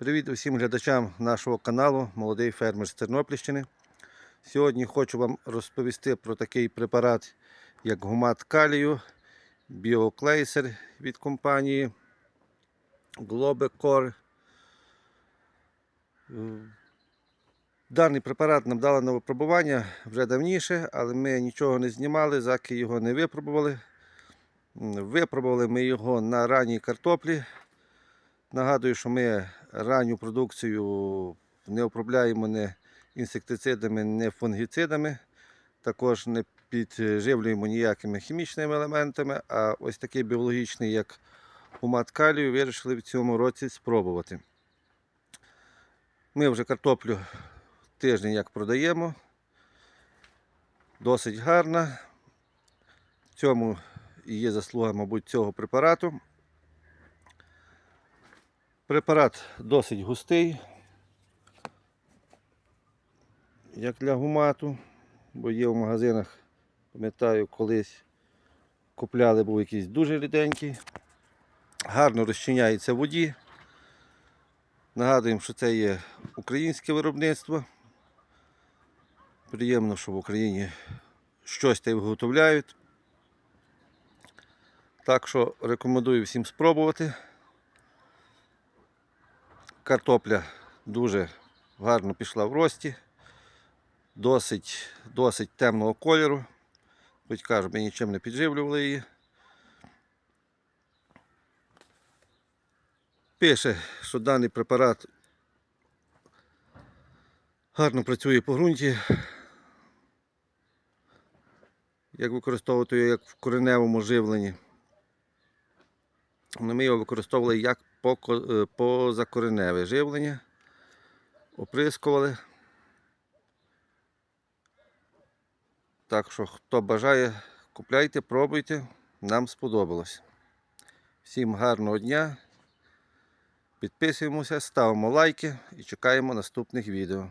Привіт усім глядачам нашого каналу Молодий фермер з Тернопільщини. Сьогодні хочу вам розповісти про такий препарат, як гумат калію, біоклейсер від компанії Globecor. Е, Даний препарат нам дали на випробування вже давніше, але ми нічого не знімали, заки його не випробували. Випробували ми його на ранній картоплі. Нагадую, що ми ранню продукцію не обробляємо не інсектицидами, не фунгіцидами. Також не підживлюємо ніякими хімічними елементами, а ось такий біологічний, як гумат калію, вирішили в цьому році спробувати. Ми вже картоплю тиждень як продаємо. Досить гарна. В цьому є заслуга, мабуть, цього препарату. Препарат досить густий, як для гумату, бо є в магазинах, пам'ятаю, колись купляли, був якийсь дуже ріденький. Гарно розчиняється в воді. Нагадуємо, що це є українське виробництво. Приємно, що в Україні щось та виготовляють. Так що рекомендую всім спробувати. Картопля дуже гарно пішла в рості, досить, досить темного кольору. Хоч кажу, ми нічим не підживлювали її. Пише, що даний препарат гарно працює по ґрунті. Як використовувати його як в кореневому живленні. Ми його використовували як е, позакореневе живлення. Оприскували. Так що, хто бажає, купляйте, пробуйте. Нам сподобалось. Всім гарного дня. Підписуємося, ставимо лайки і чекаємо наступних відео.